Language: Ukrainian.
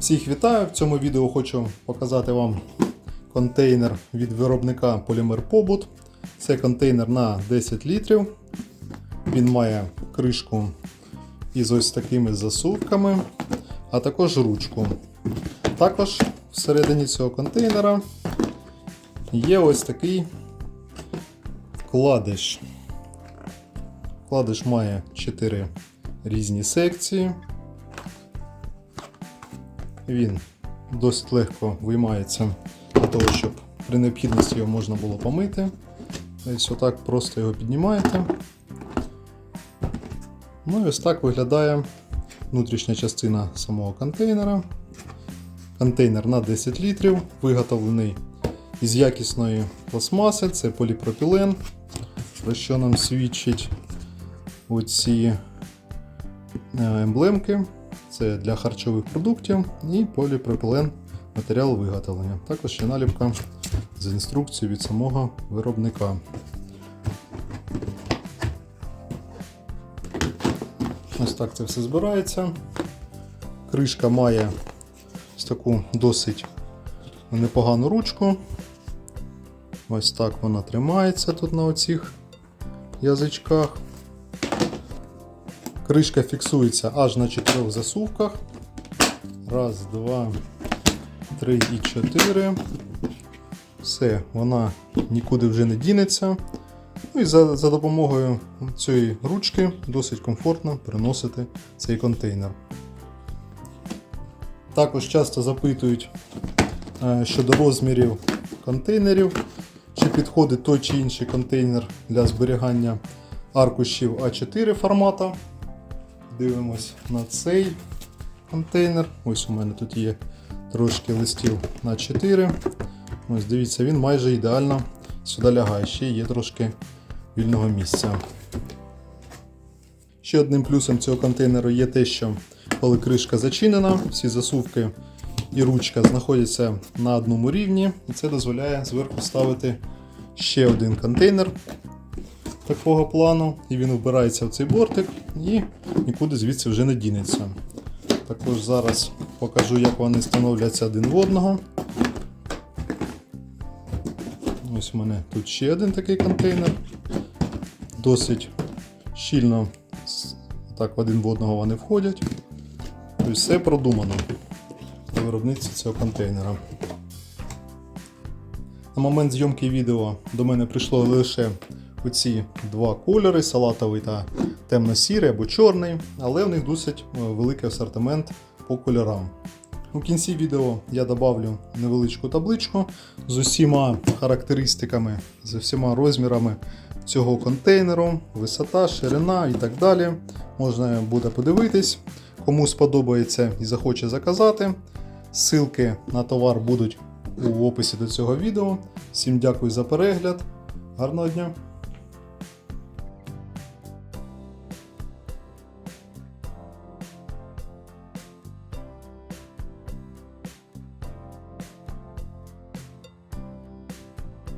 Всіх вітаю! В цьому відео хочу показати вам контейнер від виробника Polymer Pobut. Це контейнер на 10 літрів. Він має кришку із ось такими засувками, а також ручку. Також всередині цього контейнера є ось такий вкладиш. Вкладиш має 4 різні секції. Він досить легко виймається для того, щоб при необхідності його можна було помити. Ось отак просто його піднімаєте. Ну і ось так виглядає внутрішня частина самого контейнера. Контейнер на 10 літрів, виготовлений із якісної пластмаси, це поліпропілен, про що нам свідчить оці е, емблемки. Це для харчових продуктів і поліпропілен матеріал виготовлення. Також ще наліпка з інструкцією від самого виробника. Ось так це все збирається. Кришка має ось таку досить непогану ручку. Ось так вона тримається тут на оцих язичках. Кришка фіксується аж на чотирьох засувках. Раз, два, три і чотири. Все, вона нікуди вже не дінеться. Ну і за, за допомогою цієї ручки досить комфортно переносити цей контейнер. Також часто запитують е, щодо розмірів контейнерів, чи підходить той чи інший контейнер для зберігання аркушів А4 формату. Дивимось на цей контейнер. Ось у мене тут є трошки листів на 4. Ось дивіться, він майже ідеально сюди лягає. Ще є трошки вільного місця. Ще одним плюсом цього контейнеру є те, що коли кришка зачинена, всі засувки і ручка знаходяться на одному рівні, і це дозволяє зверху ставити ще один контейнер такого плану, і він вбирається в цей бортик і нікуди звідси вже не дінеться. Також зараз покажу, як вони становляться один в одного. Ось у мене тут ще один такий контейнер. Досить щільно так один в одного вони входять. Тобто все продумано на виробництві цього контейнера. На момент зйомки відео до мене прийшло лише оці два кольори салатовий та темно-сірий або чорний, але в них досить е, великий асортимент по кольорам. У кінці відео я добавлю невеличку табличку з усіма характеристиками, з усіма розмірами цього контейнеру, висота, ширина і так далі. Можна буде подивитись, кому сподобається і захоче заказати. Ссылки на товар будуть у описі до цього відео. Всім дякую за перегляд. Гарного дня!